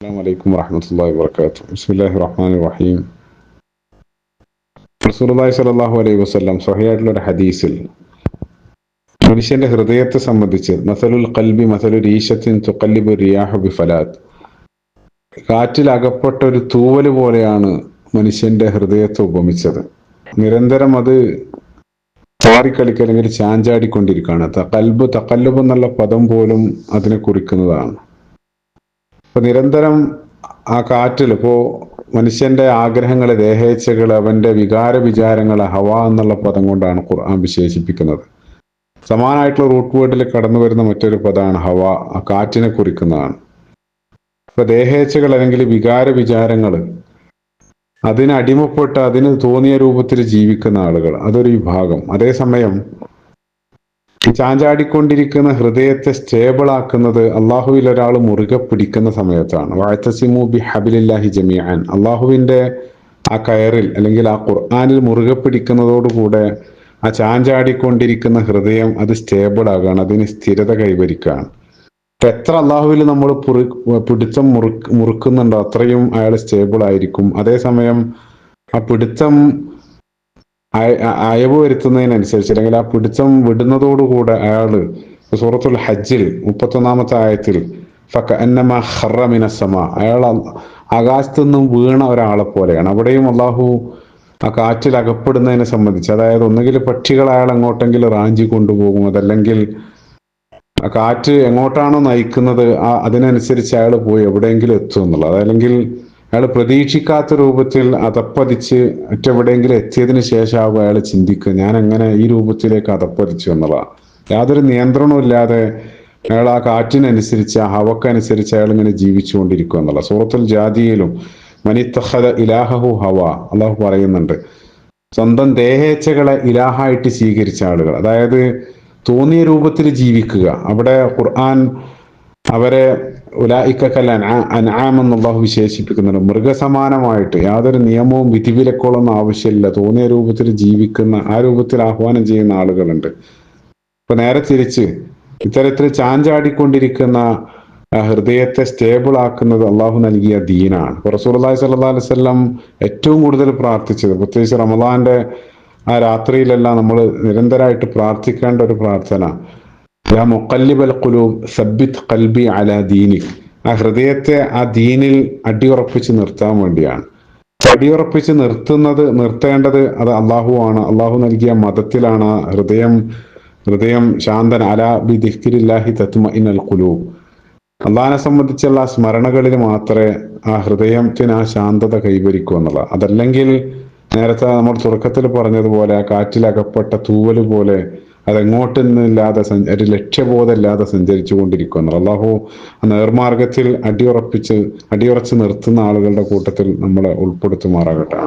السلام عليكم ورحمة الله وبركاته بسم الله الرحمن الرحيم റസൂലുള്ളാഹി സ്വല്ലല്ലാഹു അലൈഹി വസല്ലം സ്വഹിയായിട്ടുള്ള ഒരു ഹദീസിൽ മനുഷ്യന്റെ ഹൃദയത്തെ സംബന്ധിച്ച് മസലുൽ കൽബി മസലു രീശത്തിൻ തുക്കല്ലിബു റിയാഹു ബിഫലാത്ത് കാറ്റിൽ അകപ്പെട്ട ഒരു തൂവല് പോലെയാണ് മനുഷ്യന്റെ ഹൃദയത്തെ ഉപമിച്ചത് നിരന്തരം അത് പാറിക്കളിക്കുക അല്ലെങ്കിൽ ചാഞ്ചാടിക്കൊണ്ടിരിക്കുകയാണ് തക്കൽബ് തക്കല്ലുബ് എന്നുള്ള പദം പോലും അതിനെ കുറിക്കുന്നതാണ് അപ്പൊ നിരന്തരം ആ കാറ്റിൽ ഇപ്പോ മനുഷ്യന്റെ ആഗ്രഹങ്ങൾ ദേഹേച്ഛകൾ അവന്റെ വികാര വിചാരങ്ങൾ ഹവ എന്നുള്ള പദം കൊണ്ടാണ് ഖുർആൻ വിശേഷിപ്പിക്കുന്നത്. സമാനമായിട്ടുള്ള റൂട്ട് വേർഡിൽ കടന്നു വരുന്ന മറ്റൊരു പദമാണ് ഹവ ആ കാറ്റിനെ കുറിക്കുന്നതാണ്. അപ്പൊ ദേഹേച്ഛകൾ അല്ലെങ്കിൽ വികാര വിചാരങ്ങൾ അതിന് അടിമപ്പെട്ട് അതിന് തോന്നിയ രൂപത്തിൽ ജീവിക്കുന്ന ആളുകൾ അതൊരു വിഭാഗം. അതേസമയം ചാഞ്ചാടിക്കൊണ്ടിരിക്കുന്ന ഹൃദയത്തെ സ്റ്റേബിൾ ആക്കുന്നത് അള്ളാഹുവിൽ ഒരാൾ മുറുകെ പിടിക്കുന്ന സമയത്താണ്. വാഴ്ത്തസിമു ബി ഹബിലില്ലാഹി ജമിയാൻ അള്ളാഹുവിന്റെ ആ കയറിൽ അല്ലെങ്കിൽ ആ ഖുർആാനിൽ മുറുകെ പിടിക്കുന്നതോടുകൂടെ ആ ചാഞ്ചാടിക്കൊണ്ടിരിക്കുന്ന ഹൃദയം അത് സ്റ്റേബിൾ ആകുകയാണ് അതിന് സ്ഥിരത കൈവരിക്കുകയാണ് അപ്പൊ എത്ര അള്ളാഹുവിൽ നമ്മൾ പുറു പിടുത്തം മുറു മുറുക്കുന്നുണ്ടോ അത്രയും അയാൾ സ്റ്റേബിൾ ആയിരിക്കും അതേസമയം ആ പിടുത്തം അയവ് വരുത്തുന്നതിനനുസരിച്ച് അല്ലെങ്കിൽ ആ പിടുത്തം വിടുന്നതോടുകൂടെ അയാൾ സൂറത്തുൽ ഹജ്ജിൽ മുപ്പത്തൊന്നാമത്തെ ആയത്തിൽ ഫക്ക ഹറമിനസമ അയാൾ ആകാശത്തു നിന്നും വീണ ഒരാളെ പോലെയാണ്. അവിടെയും അള്ളാഹു ആ കാറ്റിൽ അകപ്പെടുന്നതിനെ സംബന്ധിച്ച് അതായത് ഒന്നുകിൽ പക്ഷികൾ അയാൾ എങ്ങോട്ടെങ്കിലും റാഞ്ചി കൊണ്ടുപോകും അതല്ലെങ്കിൽ ആ കാറ്റ് എങ്ങോട്ടാണോ നയിക്കുന്നത് ആ അതിനനുസരിച്ച് അയാൾ പോയി എവിടെയെങ്കിലും എത്തും എന്നുള്ളത്. അതല്ലെങ്കിൽ അയാൾ പ്രതീക്ഷിക്കാത്ത രൂപത്തിൽ അതപ്പതിച്ച് മറ്റെവിടെയെങ്കിലും എത്തിയതിനു ശേഷമാകും അയാൾ ചിന്തിക്കുക ഞാൻ എങ്ങനെ ഈ രൂപത്തിലേക്ക് അതപ്പതിച്ചു എന്നുള്ളതാണ് യാതൊരു നിയന്ത്രണവും ഇല്ലാതെ അയാൾ ആ കാറ്റിനനുസരിച്ച് ആ ഹവക്കനുസരിച്ച് അയാൾ ഇങ്ങനെ ജീവിച്ചുകൊണ്ടിരിക്കുക എന്നുള്ള സൂറത്തുൽ ജാതിയിലും മനിത്തഹദ ഇലാഹു ഹവ അള്ളാഹു പറയുന്നുണ്ട്. സ്വന്തം ദേഹേച്ഛകളെ ഇലാഹായിട്ട് സ്വീകരിച്ച ആളുകൾ. അതായത് തോന്നിയ രൂപത്തിൽ ജീവിക്കുക. അവിടെ ഖുർആൻ അവരെ ഉലായിക്കൽ അനാമെന്ന് അള്ളാഹു വിശേഷിപ്പിക്കുന്നുണ്ട്. മൃഗസമാനമായിട്ട് യാതൊരു നിയമവും വിധിവിലക്കോളൊന്നും ആവശ്യമില്ല. തോന്നിയ രൂപത്തിൽ ജീവിക്കുന്ന ആ രൂപത്തിൽ ആഹ്വാനം ചെയ്യുന്ന ആളുകളുണ്ട്. ഇപ്പൊ നേരെ തിരിച്ച് ഇത്തരത്തിൽ ചാഞ്ചാടിക്കൊണ്ടിരിക്കുന്ന ഹൃദയത്തെ സ്റ്റേബിൾ ആക്കുന്നത് അള്ളാഹു നൽകിയ ദീനാണ്. ഇപ്പൊ റസൂർലാഹി സല്ലാ അലൈവല്ലം ഏറ്റവും കൂടുതൽ പ്രാർത്ഥിച്ചത്. പ്രത്യേകിച്ച് റമദാന്റെ ആ രാത്രിയിലെല്ലാം നമ്മൾ നിരന്തരമായിട്ട് പ്രാർത്ഥിക്കേണ്ട ഒരു പ്രാർത്ഥന. യാ മുക്കല്ലിബൽ ഖുലൂബ് സബ്ബിത് കൽബി അല ദീനി ആ ഹൃദയത്തെ ആ ദീനിൽ അടിയുറപ്പിച്ച് നിർത്താൻ വേണ്ടിയാണ്. അടിയുറപ്പിച്ച് നിർത്തുന്നത് നിർത്തേണ്ടത് അത് അള്ളാഹു ആണ് അള്ളാഹു നൽകിയ മതത്തിലാണ് ഹൃദയം. ഹൃദയം ശാന്തൻ അല ബി ദിഖ്രില്ലാഹി തത്മ ഇനൽ ഖുലൂബ്. അള്ളാഹിനെ സംബന്ധിച്ചുള്ള സ്മരണകളിൽ മാത്രമേ ആ ഹൃദയത്തിന് ആ ശാന്തത കൈവരിക്കൂ എന്നുള്ളത് അതല്ലെങ്കിൽ നേരത്തെ നമ്മൾ തുടക്കത്തിൽ പറഞ്ഞതുപോലെ ആ കാറ്റിലകപ്പെട്ട തൂവൽ പോലെ അതെങ്ങോട്ടൊന്നുമില്ലാതെ ഒരു ലക്ഷ്യബോധമില്ലാതെ സഞ്ചരിച്ചു കൊണ്ടിരിക്കുന്നു അള്ളാഹു നേർമാർഗത്തിൽ അടിയുറപ്പിച്ച് അടിയുറച്ച് നിർത്തുന്ന ആളുകളുടെ കൂട്ടത്തിൽ നമ്മളെ ഉൾപ്പെടുത്തുമാറാകട്ടെ.